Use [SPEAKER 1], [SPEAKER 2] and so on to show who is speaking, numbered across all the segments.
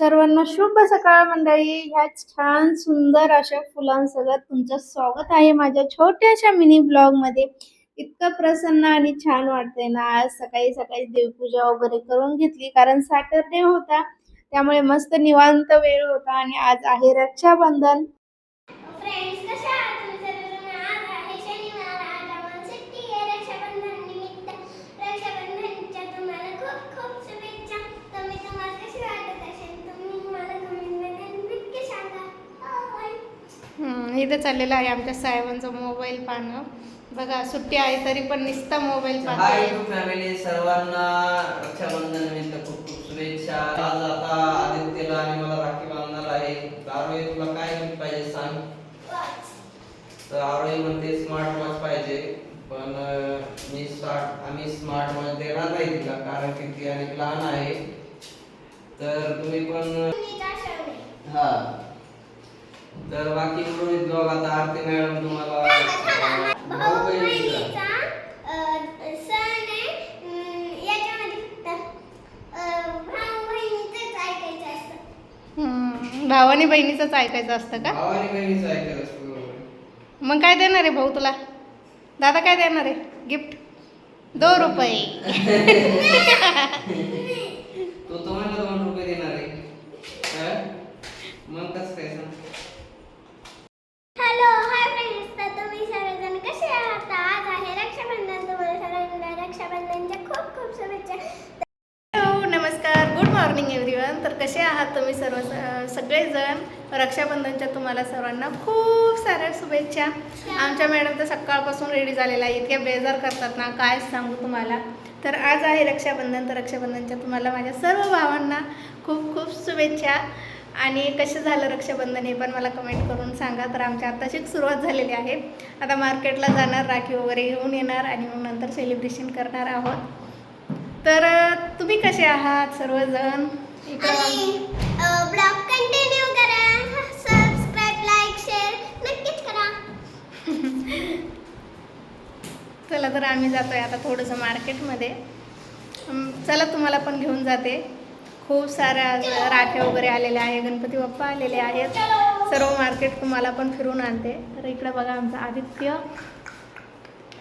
[SPEAKER 1] सर्वांना शुभ सकाळ मंडळी. ह्या छान सुंदर अशा फुलांसोबत तुमचं स्वागत आहे माझ्या छोट्याशा मिनी ब्लॉगमध्ये. इतकं प्रसन्न आणि छान वाटतंय ना आज सकाळी सकाळी देवपूजा वगैरे करून घेतली कारण सॅटरडे होता त्यामुळे मस्त निवांत वेळ होता आणि आज आहे रक्षाबंधन
[SPEAKER 2] फ्रेंड्स कशा आहात तुम्ही सर्वजण आज आहे शनिवार आज आम्हाला सुट्टी आहे रक्षाबंधन निमित्त रक्षाबंधनच्या तुम्हाला खूप खूप शुभेच्छा तुम्ही तुम्हाला कशी वाटत असेल तुम्ही मला कमेंटमध्ये नक्की सांगा बाय
[SPEAKER 1] हम्म, इथं चाललेलं आहे आमच्या साहेबांचा मोबाईल पाहणं. बघा सुट्टी आहे तरी पण नुसता मोबाईल पाहतो
[SPEAKER 3] फॅमिली सर्वांना रक्षाबंधन निमित्त खूप खूप शुभेच्छा. आज आता आदित्यला आणि मला राखी बांधणार आहे. आरोही तुला काय गिफ्ट पाहिजे सांग? तर आरोही म्हणते स्मार्ट वॉच पाहिजे. पण मी स्मार्ट आम्ही स्मार्ट वॉच देणार नाही तिला कारण की ती अनेक लहान आहे. तर तुम्ही पण
[SPEAKER 2] सुनीता शेवणे
[SPEAKER 3] हा तर बाकी पुरोहित ब्लॉग आता आरती मॅडम तुम्हाला भाऊ
[SPEAKER 2] भाऊ
[SPEAKER 3] बहिणीचा
[SPEAKER 2] भाऊ ऐकायचं
[SPEAKER 1] भावाने बहिणीचंच ऐकायचं असतं का?
[SPEAKER 3] भावाने बहिणीचं ऐकायला असतं बरोबर.
[SPEAKER 1] मग काय देणार आहे भाऊ तुला? दादा काय देणार आहे? गिफ्ट दो रुपये.
[SPEAKER 3] तो तो
[SPEAKER 1] सर्व सगळेजण रक्षाबंधनच्या तुम्हाला सर्वांना खूप साऱ्या शुभेच्छा. आमच्या मॅडम तर सकाळपासून रेडी झालेला आहे इतक्या बेजार करतात ना काय सांगू तुम्हाला? तर आज आहे रक्षाबंधन. तर रक्षाबंधनच्या तुम्हाला माझ्या सर्व भावांना खूप खूप शुभेच्छा. आणि कसं झालं रक्षाबंधन हे पण मला कमेंट करून सांगा. तर आमच्या आत्ताशीच सुरुवात झालेली आहे. आता मार्केटला जाणार राखी वगैरे घेऊन येणार आणि मग नंतर सेलिब्रेशन करणार आहोत. तर तुम्ही कसे आहात सर्वजण?
[SPEAKER 2] आणि ब्लॉग कंटिन्यू करा. सबस्क्राईब लाईक शेअर नक्कीच करा.
[SPEAKER 1] चला तर आम्ही जातोय आता थोडंसं मार्केटमध्ये. चला तुम्हाला पण घेऊन जाते. खूप साऱ्या राख्या वगैरे आलेल्या आहे गणपती बाप्पा आलेले आहेत. सर्व मार्केट तुम्हाला पण फिरून आणते. तर इकडं बघा आमचा आदित्य.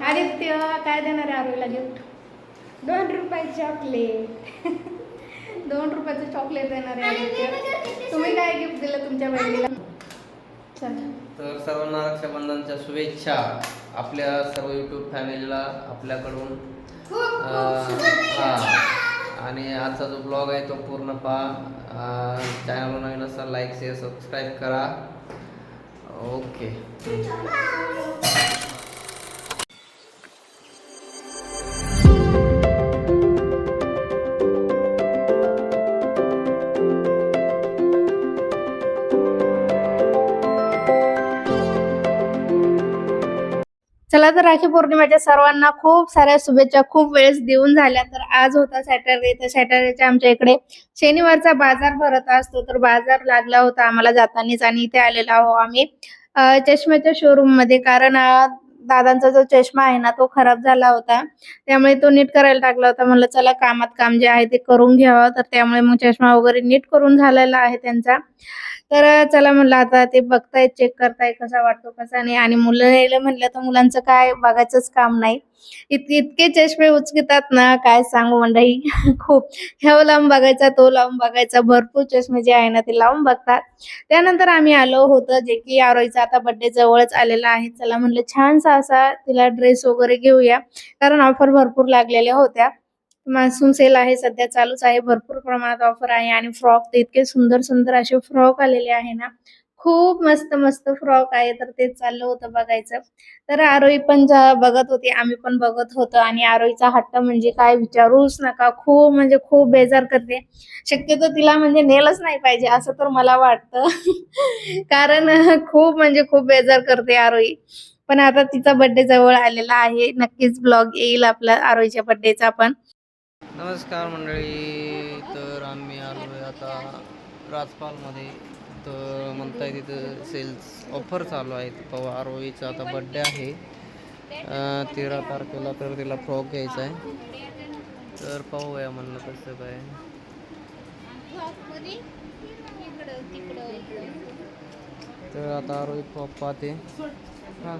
[SPEAKER 1] आदित्य काय देणार आहे आरोहीला गिफ्ट दोन रुपयाचे चॉकलेट दोन रुपयाचं चॉकलेट देणार आहे तुम्ही काय गिफ्ट दिलं तुमच्या बहिणीला? चला.
[SPEAKER 3] तर सर्वांना रक्षाबंधनच्या शुभेच्छा आपल्या सर्व युट्यूब फॅमिलीला आपल्याकडून. हा. आणि आजचा जो ब्लॉग आहे तो पूर्ण पहा. चॅनलवर नवीन असाल लाईक शेअर सबस्क्राईब करा. ओके
[SPEAKER 1] चला तर राखी पौर्णिमेच्या सर्वांना खूप साऱ्या शुभेच्छा खूप वेळेस देऊन झाल्या. तर आज होता सॅटरडे. तर सॅटरडेच्या आमच्या इकडे शनिवारचा बाजार भरत असतो. तर बाजार लागला होता आम्हाला जातानीच आणि इथे आलेलो आहो आम्ही. चष्म्याच्या शोरूममध्ये. कारण दादांचा जो चष्मा आहे ना तो खराब झाला होता. त्यामुळे तो नीट करायला टाकला होता. म्हणलं चला कामात काम जे आहे ते करून घ्यावं. तर त्यामुळे मग चष्मा वगैरे नीट करून झालेला आहे त्यांचा. तर चला म्हणलं आता ते बघतायत चेक करताय कसा वाटतो कसा नाही. आणि मुलं नेलं म्हणलं तर मुलांचं काय बघायचंच काम नाही. इतके इतके चष्मे उचकितात ना काय सांगू मंडळी. खूप. ह्या लावून बघायचा तो लावून बघायचा भरपूर चष्मे जे आहे ना ते लावून बघतात. त्यानंतर आम्ही आलो होतो जे की आरोईचा आता बर्थडे जवळच आलेला आहे. चला म्हणलं छानसा असा तिला ड्रेस वगैरे घेऊया. कारण ऑफर भरपूर लागलेल्या होत्या. मान्सून सेल आहे सध्या चालूच आहे भरपूर प्रमाणात ऑफर आहे आणि फ्रॉक तर इतके सुंदर सुंदर असे फ्रॉक आलेले आहे ना. खूप मस्त मस्त फ्रॉक आहे तर ते चाललं होतं बघायचं. तर आरोही पण बघत होती आम्ही पण बघत होतो आणि आरोहीचा हट्ट म्हणजे काय विचारूच नका खूप म्हणजे खूप बेजार करते. शक्यतो तिला म्हणजे नेलच नाही पाहिजे असं तर मला वाटतं. कारण खूप म्हणजे खूप बेजार करते आरोही. पण आता तिचा बर्थडे जवळ आलेला आहे नक्कीच ब्लॉग येईल आपला आरोहीच्या बर्थडेचा पण.
[SPEAKER 3] नमस्कार मंडळी तर आम्ही आलो आहे आता राजपालमध्ये. तर म्हणताय तिथं सेल्स ऑफर चालू आहेत. पवार रोहीचा आता बड्डे आहे. तेरा तारखेला तर तिला फ्रॉक घ्यायचा आहे. तर पाहूया म्हणलं कसं काय. तर आता आरोही फ्रॉक पाहते. हां.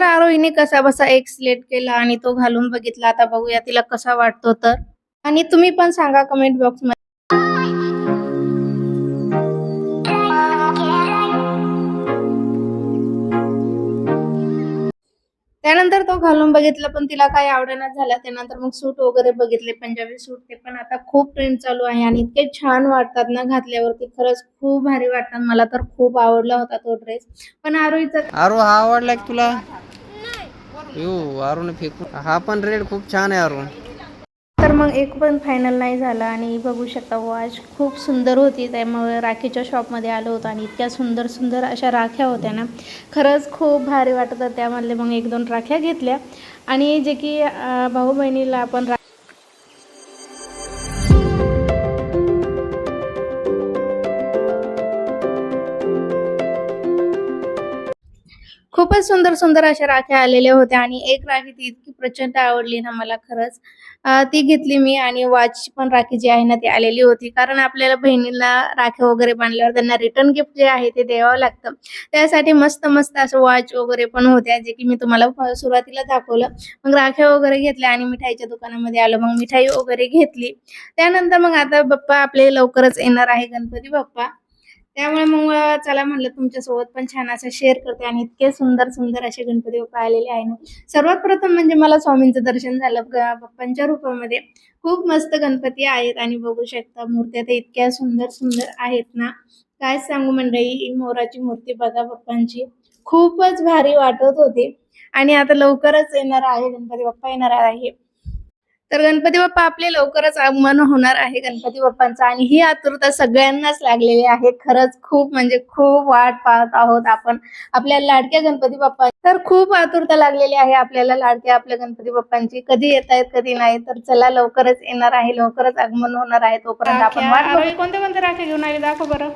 [SPEAKER 1] तर आरोहीने कसा बसा एक सिलेक्ट केला आणि तो घालून बघितला. आता बघूया तिला कसा वाटतो तर. आणि तुम्ही पण सांगा कमेंट बॉक्समध्ये. त्यानंतर तो घालून बघितला पण तिला काही आवडेना झाला. त्यानंतर मग सूट वगैरे बघितले. पंजाबी सूट ते पण आता खूप ट्रेंड चालू आहे आणि इतके छान वाटतात ना घातल्यावरती. खरंच खूप भारी वाटतात. मला तर खूप आवडला होता तो ड्रेस पण आरोहीचा
[SPEAKER 3] आरो हा आवडला तुला? यो आरूने हा पण रेड खूप छान आहे अरुण.
[SPEAKER 1] तर मग एक पण फायनल नाही झाला आणि बघू शकता वॉच खूप सुंदर होती. त्यामुळे राखीच्या शॉपमध्ये आलो होतो आणि इतक्या सुंदर सुंदर अशा राख्या होत्या ना. खरंच खूप भारी वाटत होतं त्यामधले मग एक दोन राख्या घेतल्या. आणि जे की भाऊ बहिणीला आपण खूपच सुंदर सुंदर अशा राख्या आलेल्या होत्या आणि एक राखी ती इतकी प्रचंड आवडली ना मला खरंच. ती घेतली मी आणि वॉच पण राखी जी आहे ना ती आलेली होती. कारण आपल्याला बहिणीला राख्या वगैरे बांधल्यावर त्यांना रिटर्न गिफ्ट जे आहे ते द्यावं लागतं. त्यासाठी मस्त मस्त असं वॉच वगैरे पण होत्या जे की मी तुम्हाला सुरुवातीला दाखवलं. मग राख्या वगैरे घेतल्या आणि मिठाईच्या दुकानामध्ये आलो. मग मिठाई वगैरे घेतली. त्यानंतर मग आता बाप्पा आपले लवकरच येणार आहे गणपती बाप्पा. त्यामुळे मग चला म्हणलं तुमच्यासोबत पण छान असं शेअर करते आणि इतके सुंदर सुंदर असे गणपती बाप्पा आलेले आहे ना. सर्वात प्रथम म्हणजे मला स्वामींचं दर्शन झालं. बाप्पांच्या रूपामध्ये खूप मस्त गणपती आहेत आणि बघू शकता मूर्त्या तर इतक्या सुंदर सुंदर आहेत ना. काय सांगू मंडळी ही मोराची मूर्ती बघा बाप्पांची. खूपच भारी वाटत होते. आणि आता लवकरच येणार आहे गणपती बाप्पा येणार आहे. तर गणपती बाप्पा आपले लवकरच आगमन होणार आहे गणपती बाप्पांचं. आणि ही आतुरता सगळ्यांनाच लागलेली आहे. खरंच खूप म्हणजे खूप वाट पाहत आहोत आपण आपल्या लाडक्या गणपती बाप्पा. तर खूप आतुरता लागलेली आहे आपल्याला लाडक्या आपल्या गणपती बाप्पांची. कधी येत आहेत कधी नाही. तर चला लवकरच येणार आहे लवकरच आगमन होणार आहे तोपर्यंत आपण वाट बघू. कोणत्या कोणत्या राख्या घेऊन आली? दाखव बरं.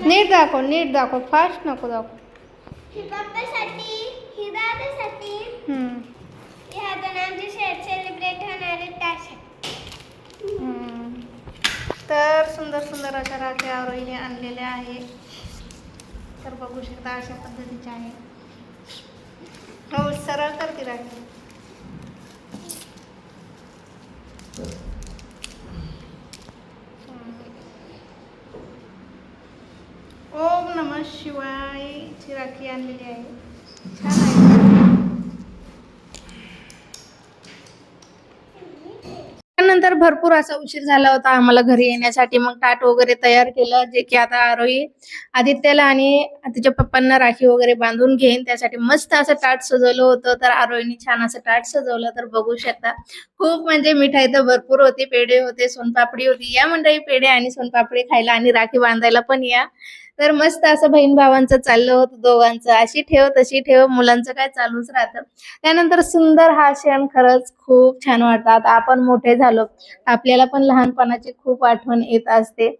[SPEAKER 1] नीट दाखव नीट दाखव. फास्ट नको दाखव.
[SPEAKER 2] ही पप्पासाठी ही दादासाठी
[SPEAKER 1] हम्म,
[SPEAKER 2] ह्या दोन आमचे शेअर सेलिब्रेट होणारे
[SPEAKER 1] हम्म. तर सुंदर सुंदर अशा राख्या आरोहीने आणलेल्या आहे तर बघू शकता अशा पद्धतीच्या आहे हो सरळ कर ती राखी. ओम नम शिवाय. ची राखी आणलेली आहे. छान आहे. त्यानंतर भरपूर असा उशीर झाला होता आम्हाला घरी येण्यासाठी. मग ताट वगैरे तयार केलं जे की आता आरोही आदित्याला आणि तिच्या पप्पांना राखी वगैरे बांधून घेईन. त्यासाठी मस्त असं ताट सजवलं होतं. तर आरोहीने छान असं ताट सजवलं. तर बघू शकता खूप म्हणजे मिठाई तर भरपूर होती पेढे होते सोनपापडी होती. या मंडळी पेढे आणि सोनपापडी खायला आणि राखी बांधायला पण या. तर मस्त असं बहीण भावांचं चाललं होतं दोघांचं. अशी ठेव तशी ठेव. मुलांचं काय चालूच राहतं. त्यानंतर सुंदर हा क्षण खरंच खूप छान वाटतात आपण मोठे झालो. आपल्याला पण लहानपणाची खूप आठवण येत असते.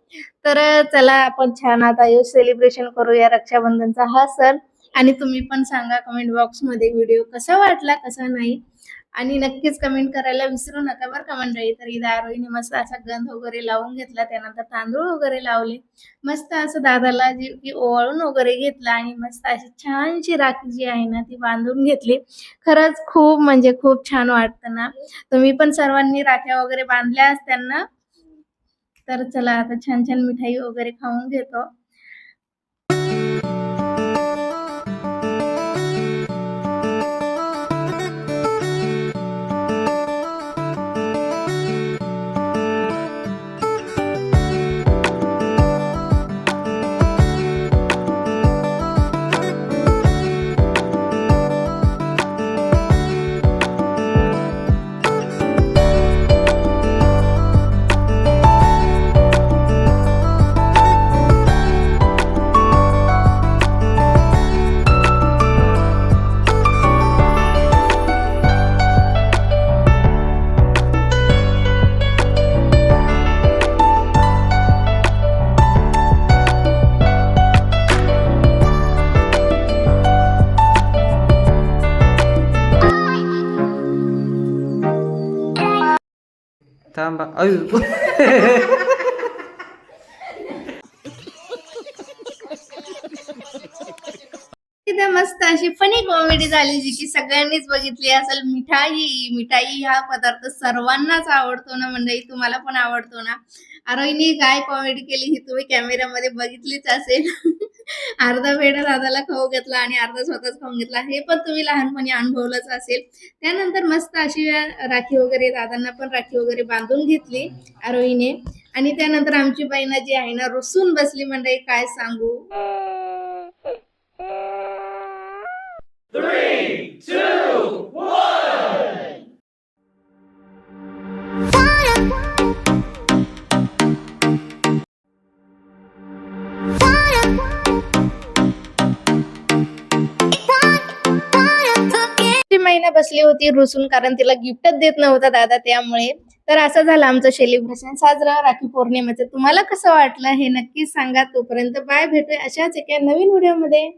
[SPEAKER 1] तर चला आपण छान आता सेलिब्रेशन करूया रक्षाबंधनचा हा सण. आणि तुम्ही पण सांगा कमेंट बॉक्समध्ये व्हिडिओ कसा वाटला कसा नाही. आणि नक्कीच कमेंट करायला विसरू नका बरं का मंडळी. तर इथं मस्त असा गंध वगैरे लावून घेतला त्यानंतर तांदूळ वगैरे लावले. मस्त असं दादाला जी की ओवाळून वगैरे घेतला आणि मस्त अशी छानशी राखी जी आहे ना ती बांधून घेतली. खरंच खूप म्हणजे खूप छान वाटतं ना. तुम्ही पण सर्वांनी राख्या वगैरे बांधल्या त्यांना तर चला आता छान छान मिठाई वगैरे खाऊन घेतो.
[SPEAKER 3] थांबा अयो
[SPEAKER 1] तिथे मस्त अशी फनी कॉमेडी झाली जी की सगळ्यांनीच बघितली असेल. मिठाई मिठाई हा पदार्थ सर्वांनाच आवडतो ना मंडळी? तुम्हाला पण आवडतो ना? आरोहीने काय कॉमेडी केली ही तुम्ही कॅमेऱ्यामध्ये बघितलीच असेल. अर्धा पेढा दादाला खाऊ घेतला आणि अर्धा स्वतःच खाऊन घेतला. हे पण तुम्ही लहानपणी अनुभवलंच असेल. त्यानंतर मस्त अशी राखी वगैरे दादांना पण राखी वगैरे बांधून घेतली आरोहीने. आणि त्यानंतर आमची बहिणा जी आहे ना रुसून बसली. म्हणजे काय सांगू? होती रुसून कारण तिला गिफ्टच देत नव्हता दादा त्यामुळे. तर असं झालं आमचं सेलिब्रेशन साजरा राखी पौर्णिमेचं. तुम्हाला कसं वाटलं हे नक्कीच सांगा. तोपर्यंत बाय भेटूया अशाच एका नवीन व्हिडिओमध्ये